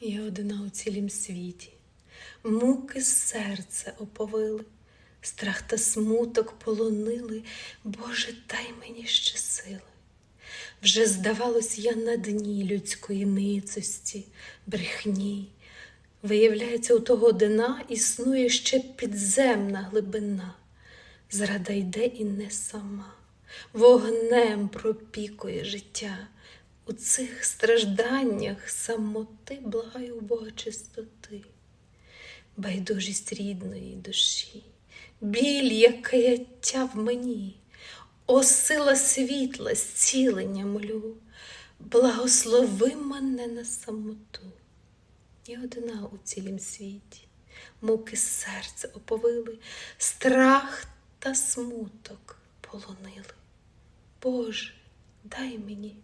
Я одна у цілім світі, муки серце оповили, страх та смуток полонили, Боже, дай мені ще сили. Вже, здавалось, я на дні людської ницості, брехні. Виявляється, у того дна існує ще підземна глибина. Зрада йде і не сама, вогнем пропікує життя. У цих стражданнях самоти благаю Бога чистоти, байдужість рідної душі, біль, як каяття в мені, о сила світла, зцілення молю, благослови мене на самоту. Я одна у цілім світі, муки серце оповили, страх та смуток полонили. Боже, дай мені